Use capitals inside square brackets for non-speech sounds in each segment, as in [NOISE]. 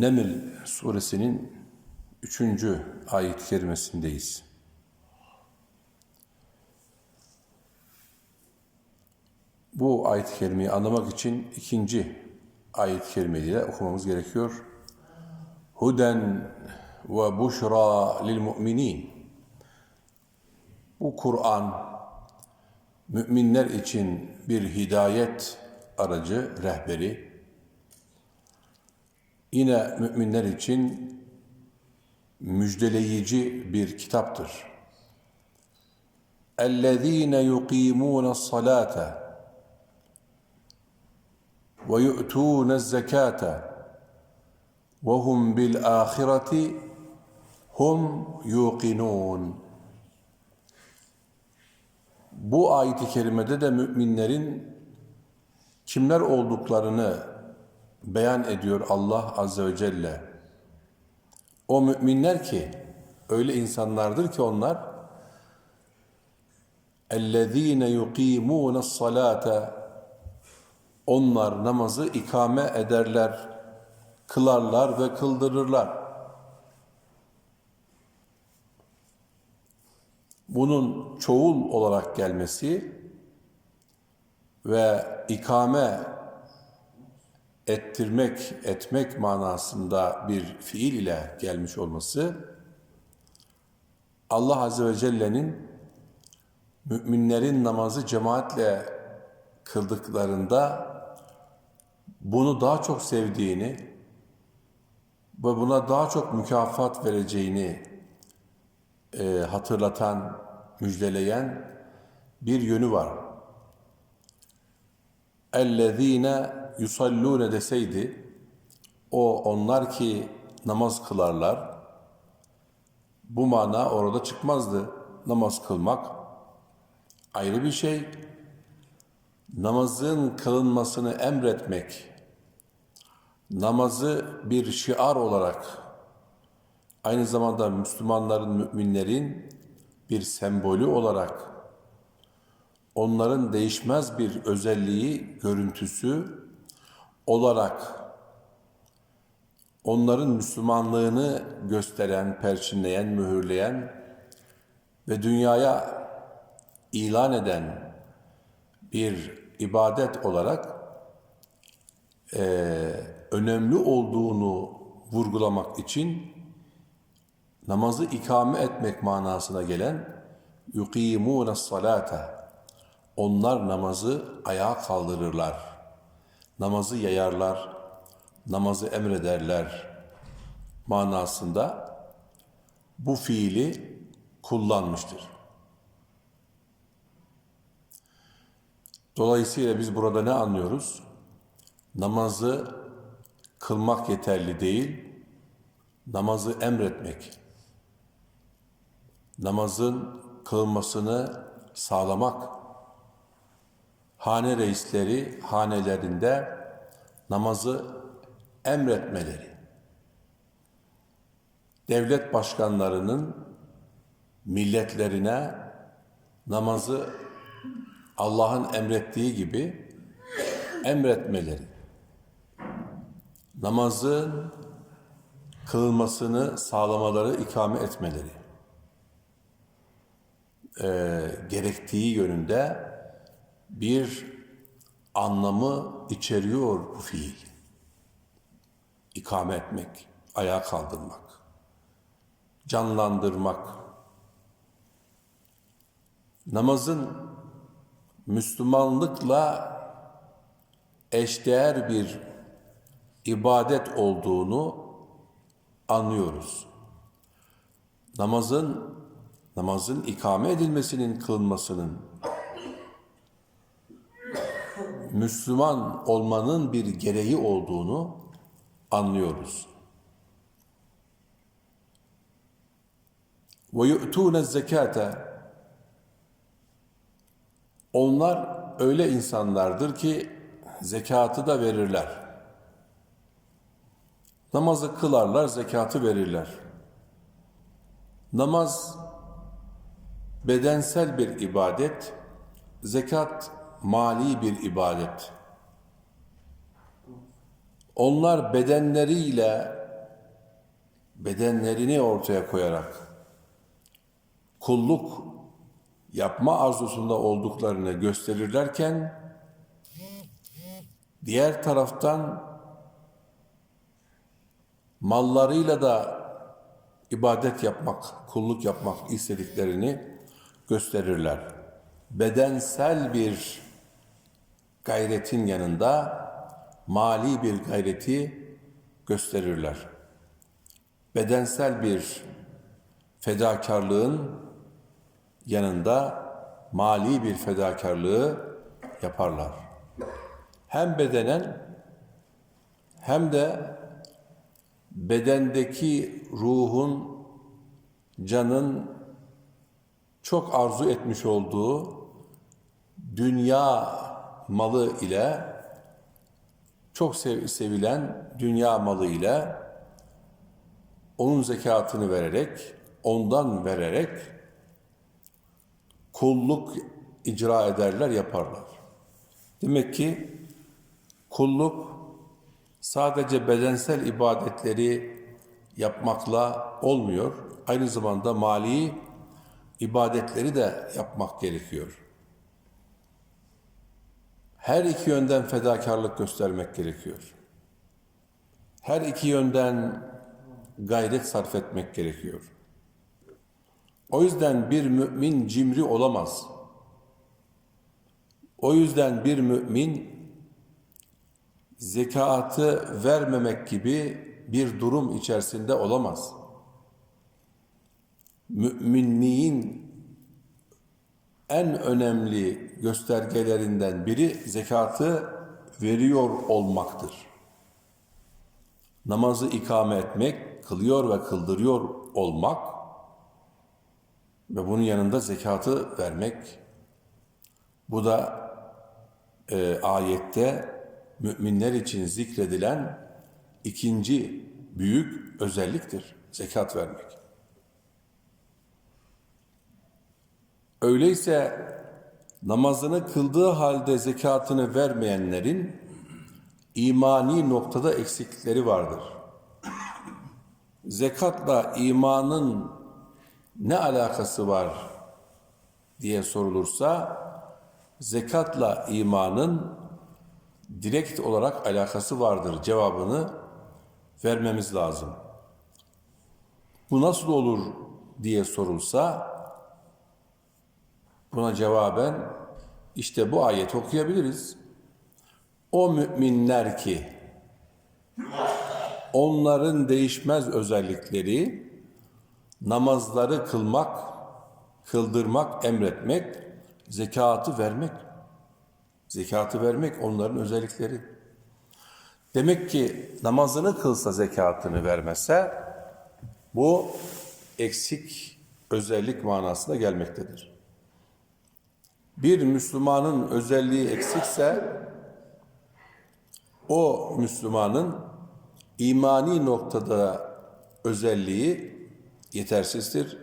Neml suresinin 3. ayet-i kerimesindeyiz. Bu ayet-i kerimeyi anlamak için ikinci ayet-i kerimeyle okumamız gerekiyor. Huden ve buşra lil mu'minin. Bu Kur'an müminler için bir hidayet aracı, rehberi Yine müminler için müjdeleyici bir kitaptır. اَلَّذ۪ينَ يُقِيمُونَ الصَّلَاةَ وَيُؤْتُونَ الزَّكَاةَ وَهُمْ بِالْآخِرَةِ hum yuqinun. Bu ayet-i kerimede de müminlerin kimler olduklarını beyan ediyor Allah Azze ve Celle. O müminler ki öyle insanlardır ki onlar اَلَّذ۪ينَ يُقِيمُونَ الصَّلَاةَ Onlar namazı ikame ederler, kılarlar ve kıldırırlar. bunun çoğul olarak gelmesi ve ikame ettirmek, etmek manasında bir fiil ile gelmiş olması Allah Azze ve Celle'nin müminlerin namazı cemaatle kıldıklarında bunu daha çok sevdiğini ve buna daha çok mükafat vereceğini e, hatırlatan, müjdeleyen bir yönü var. اَلَّذ۪ينَ yusallûne deseydi, o onlar ki namaz kılarlar, bu mana orada çıkmazdı. Namaz kılmak ayrı bir şey. Namazın kılınmasını emretmek, namazı bir şiar olarak aynı zamanda Müslümanların, müminlerin bir sembolü olarak onların değişmez bir özelliği, görüntüsü olarak onların Müslümanlığını gösteren, perçinleyen, mühürleyen ve dünyaya ilan eden bir ibadet olarak e, önemli olduğunu vurgulamak için namazı ikame etmek manasına gelen yuqimûne salate onlar namazı ayağa kaldırırlar. Namazı yayarlar, namazı emrederler manasında bu fiili kullanmıştır. Dolayısıyla biz burada ne anlıyoruz? Namazı kılmak yeterli değil, namazı emretmek, namazın kılınmasını sağlamak, hane reisleri hanelerinde namazı emretmeleri, devlet başkanlarının milletlerine namazı Allah'ın emrettiği gibi emretmeleri, namazın kılınmasını sağlamaları, ikame etmeleri, e, gerektiği yönünde bir anlamı içeriyor bu fiil. İkame etmek, ayağa kaldırmak, canlandırmak. Namazın Müslümanlıkla eşdeğer bir ibadet olduğunu anlıyoruz. Namazın namazın ikame edilmesinin kılınmasının Müslüman olmanın bir gereği olduğunu anlıyoruz. Ve yu'tûne zekâte Onlar öyle insanlardır ki zekatı da verirler. Namazı kılarlar, zekatı verirler. Namaz bedensel bir ibadet, zekat mali bir ibadet. Onlar bedenleriyle bedenlerini ortaya koyarak kulluk yapma arzusunda olduklarını gösterirlerken diğer taraftan mallarıyla da ibadet yapmak, kulluk yapmak istediklerini gösterirler. Bedensel bir gayretin yanında mali bir gayreti gösterirler. Bedensel bir fedakarlığın yanında mali bir fedakarlığı yaparlar. Hem bedenen hem de bedendeki ruhun, canın çok arzu etmiş olduğu dünya malı ile çok sev- sevilen dünya malı ile onun zekatını vererek, ondan vererek kulluk icra ederler, yaparlar. Demek ki kulluk sadece bedensel ibadetleri yapmakla olmuyor. Aynı zamanda mali ibadetleri de yapmak gerekiyor. Her iki yönden fedakarlık göstermek gerekiyor. Her iki yönden gayret sarf etmek gerekiyor. O yüzden bir mümin cimri olamaz. O yüzden bir mümin zekatı vermemek gibi bir durum içerisinde olamaz. Müminliğin en önemli göstergelerinden biri zekatı veriyor olmaktır. Namazı ikame etmek, kılıyor ve kıldırıyor olmak ve bunun yanında zekatı vermek. Bu da e, ayette müminler için zikredilen ikinci büyük özelliktir. Zekat vermek. Öyleyse namazını kıldığı halde zekatını vermeyenlerin imani noktada eksiklikleri vardır. Zekatla imanın ne alakası var diye sorulursa zekatla imanın direkt olarak alakası vardır cevabını vermemiz lazım. Bu nasıl olur diye sorulsa buna cevaben işte bu ayeti okuyabiliriz. O müminler ki onların değişmez özellikleri namazları kılmak, kıldırmak, emretmek, zekatı vermek. Zekatı vermek onların özellikleri. Demek ki namazını kılsa zekatını vermese bu eksik özellik manasına gelmektedir. Bir Müslümanın özelliği eksikse o Müslümanın imani noktada özelliği yetersizdir,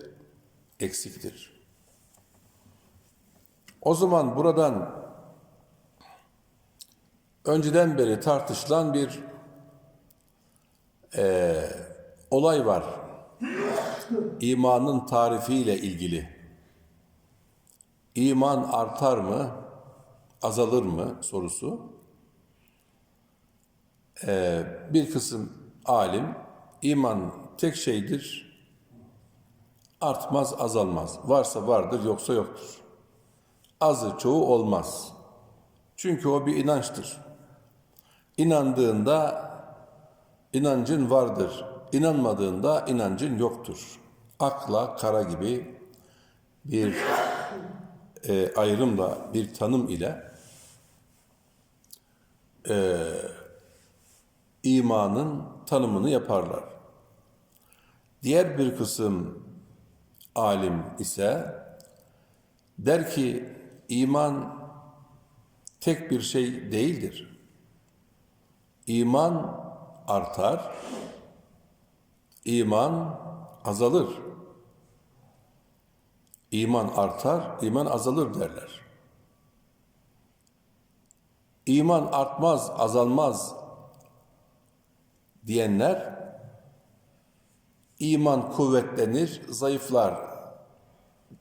eksiktir. O zaman buradan önceden beri tartışılan bir eee, olay var. İmanın tarifiyle ilgili. İman artar mı, azalır mı sorusu. Eee, bir kısım alim iman tek şeydir, artmaz, azalmaz. Varsa vardır, yoksa yoktur. Azı çoğu olmaz. Çünkü o bir inançtır. İnandığında inancın vardır. İnanmadığında inancın yoktur. Akla kara gibi bir e, ayrımla, bir tanım ile e, imanın tanımını yaparlar. Diğer bir kısım alim ise der ki iman tek bir şey değildir. İman artar, iman azalır. İman artar, iman azalır derler. İman artmaz, azalmaz diyenler iman kuvvetlenir, zayıflar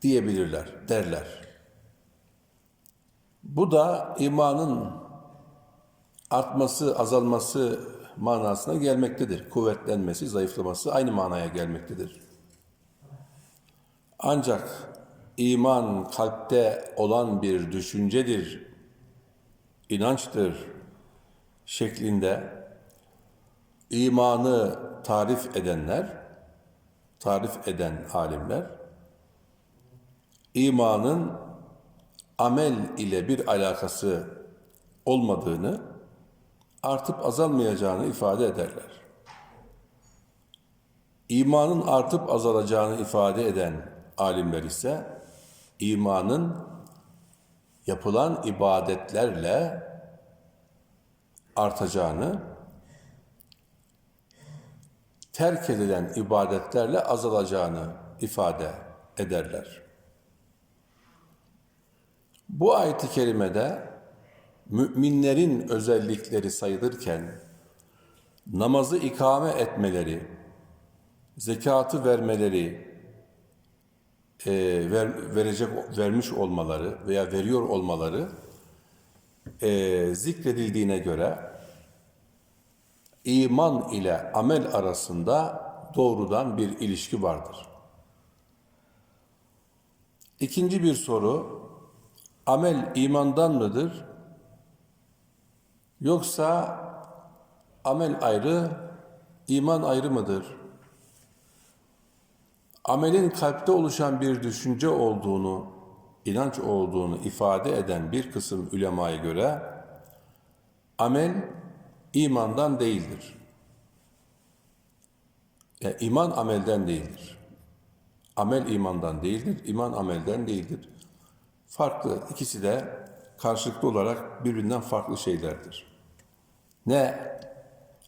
diyebilirler, derler. Bu da imanın artması, azalması manasına gelmektedir. Kuvvetlenmesi, zayıflaması aynı manaya gelmektedir. Ancak iman kalpte olan bir düşüncedir, inançtır şeklinde imanı tarif edenler, tarif eden alimler, imanın amel ile bir alakası olmadığını, artıp azalmayacağını ifade ederler. İmanın artıp azalacağını ifade eden alimler ise imanın yapılan ibadetlerle artacağını, terk edilen ibadetlerle azalacağını ifade ederler. Bu ayet-i kerimede müminlerin özellikleri sayılırken namazı ikame etmeleri, zekatı vermeleri, e, ver, verecek vermiş olmaları veya veriyor olmaları e, zikredildiğine göre iman ile amel arasında doğrudan bir ilişki vardır. İkinci bir soru, amel imandan mıdır? Yoksa amel ayrı, iman ayrı mıdır? Amelin kalpte oluşan bir düşünce olduğunu, inanç olduğunu ifade eden bir kısım ulemaya göre amel imandan değildir. Yani iman amelden değildir. Amel imandan değildir, iman amelden değildir. Farklı, ikisi de karşılıklı olarak birbirinden farklı şeylerdir. Ne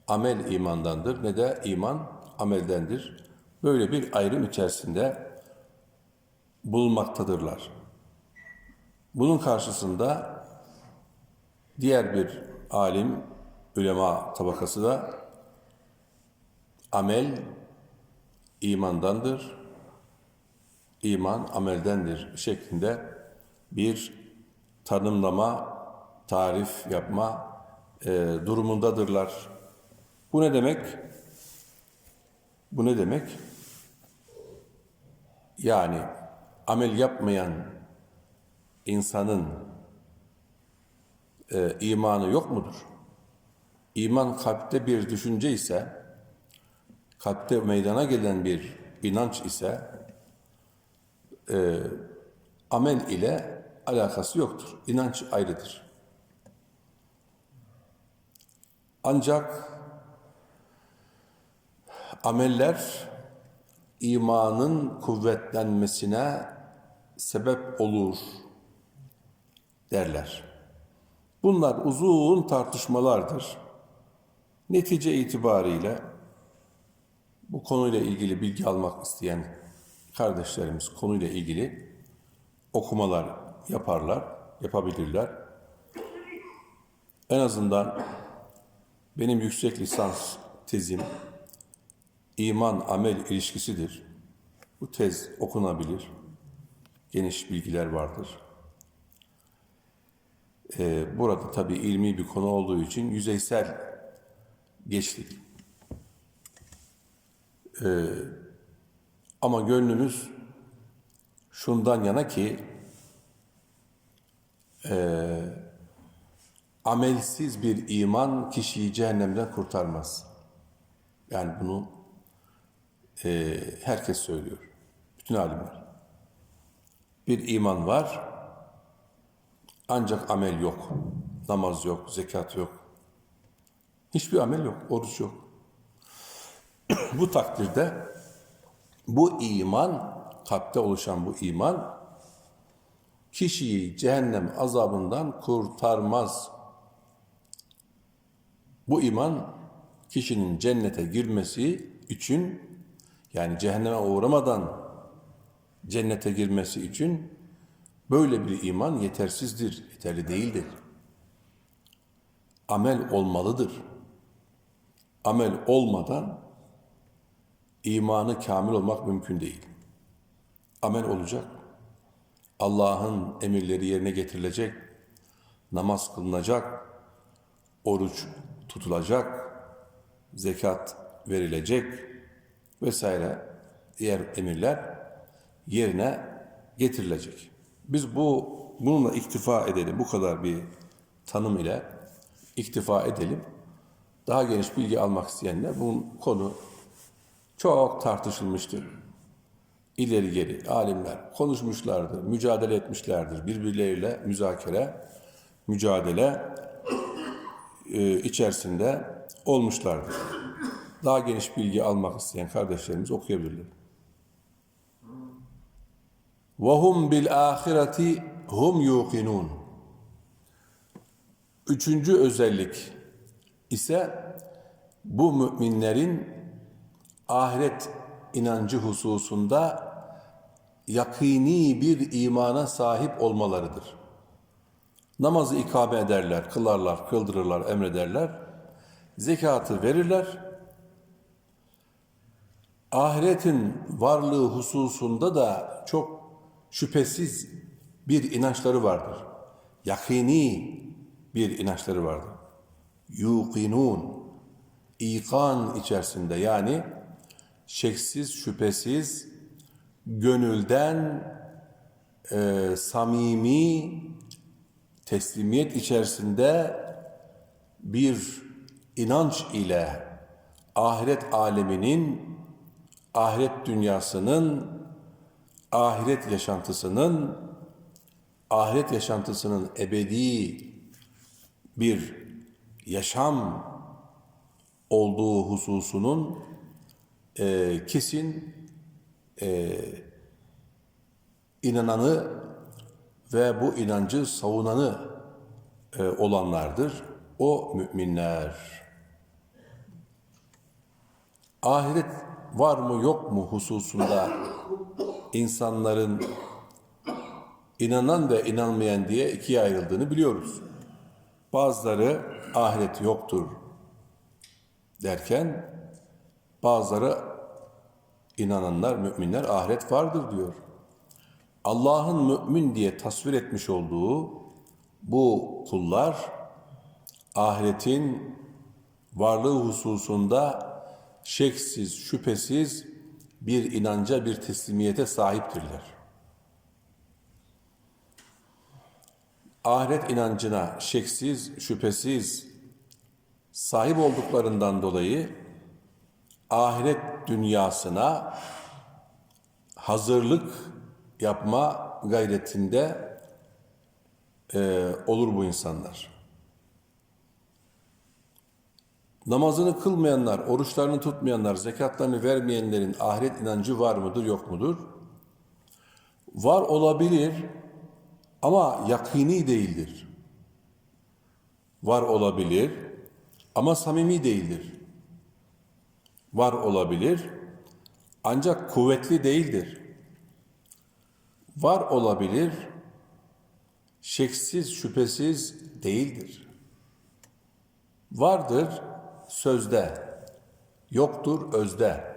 amel imandandır ne de iman ameldendir. Böyle bir ayrım içerisinde bulunmaktadırlar. Bunun karşısında diğer bir alim, ülema tabakası da amel imandandır, iman ameldendir şeklinde bir tanımlama, tarif yapma e, durumundadırlar. Bu ne demek? Bu ne demek? Yani amel yapmayan insanın e, imanı yok mudur? İman kalpte bir düşünce ise, kalpte meydana gelen bir inanç ise, e, amel ile alakası yoktur. İnanç ayrıdır. Ancak ameller imanın kuvvetlenmesine sebep olur derler. Bunlar uzun tartışmalardır. Netice itibariyle bu konuyla ilgili bilgi almak isteyen kardeşlerimiz konuyla ilgili okumalar yaparlar, yapabilirler. En azından benim yüksek lisans tezim iman amel ilişkisidir. Bu tez okunabilir. Geniş bilgiler vardır. Ee, burada tabii ilmi bir konu olduğu için yüzeysel geçtik. Ee, ama gönlümüz şundan yana ki e, amelsiz bir iman kişiyi cehennemden kurtarmaz. Yani bunu e, herkes söylüyor. Bütün alimler. Bir iman var ancak amel yok. Namaz yok, zekat yok. Hiçbir amel yok, oruç yok. [CLEARS THROAT] bu takdirde bu iman, kalpte oluşan bu iman kişiyi cehennem azabından kurtarmaz. Bu iman kişinin cennete girmesi için yani cehenneme uğramadan cennete girmesi için böyle bir iman yetersizdir, yeterli değildir. Amel olmalıdır. Amel olmadan imanı kamil olmak mümkün değil. Amel olacak. Allah'ın emirleri yerine getirilecek. Namaz kılınacak. Oruç tutulacak. Zekat verilecek vesaire diğer emirler yerine getirilecek. Biz bu bununla iktifa edelim. Bu kadar bir tanım ile iktifa edelim. Daha geniş bilgi almak isteyenler bu konu çok tartışılmıştır. İleri geri alimler konuşmuşlardır, mücadele etmişlerdir. Birbirleriyle müzakere, mücadele e, içerisinde olmuşlardır. Daha geniş bilgi almak isteyen kardeşlerimiz okuyabilirler. وَهُمْ بِالْآخِرَةِ hum yuqinun. Üçüncü özellik ise bu müminlerin ahiret inancı hususunda yakini bir imana sahip olmalarıdır. Namazı ikabe ederler, kılarlar, kıldırırlar, emrederler. Zekatı verirler. Ahiretin varlığı hususunda da çok şüphesiz bir inançları vardır. Yakini bir inançları vardır. Yuqinun, ikan içerisinde yani şeksiz, şüphesiz, gönülden e, samimi teslimiyet içerisinde bir inanç ile ahiret aleminin, ahiret dünyasının, ahiret yaşantısının, ahiret yaşantısının ebedi bir yaşam olduğu hususunun e, kesin e, inananı ve bu inancı savunanı e, olanlardır. O müminler. Ahiret var mı yok mu hususunda insanların inanan ve inanmayan diye ikiye ayrıldığını biliyoruz. Bazıları ahiret yoktur derken bazıları inananlar, müminler ahiret vardır diyor. Allah'ın mümin diye tasvir etmiş olduğu bu kullar ahiretin varlığı hususunda şeksiz, şüphesiz bir inanca, bir teslimiyete sahiptirler. Ahiret inancına şeksiz, şüphesiz sahip olduklarından dolayı ahiret dünyasına hazırlık yapma gayretinde e, olur bu insanlar. Namazını kılmayanlar, oruçlarını tutmayanlar, zekatlarını vermeyenlerin ahiret inancı var mıdır, yok mudur? Var olabilir ama yakini değildir. Var olabilir ama samimi değildir var olabilir ancak kuvvetli değildir. Var olabilir, şeksiz şüphesiz değildir. Vardır sözde, yoktur özde.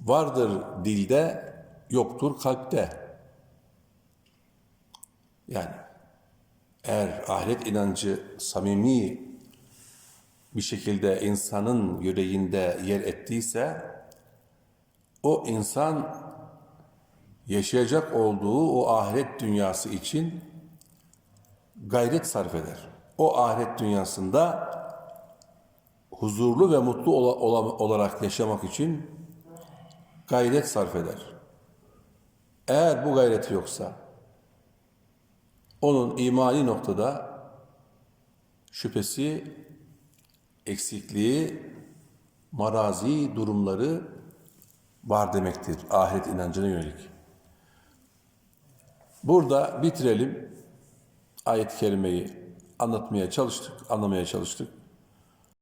Vardır dilde, yoktur kalpte. Yani eğer ahiret inancı samimi bir şekilde insanın yüreğinde yer ettiyse o insan yaşayacak olduğu o ahiret dünyası için gayret sarf eder. O ahiret dünyasında huzurlu ve mutlu olarak yaşamak için gayret sarf eder. Eğer bu gayret yoksa onun imani noktada şüphesi eksikliği, marazi durumları var demektir ahiret inancına yönelik. Burada bitirelim. Ayet-i kerimeyi anlatmaya çalıştık, anlamaya çalıştık.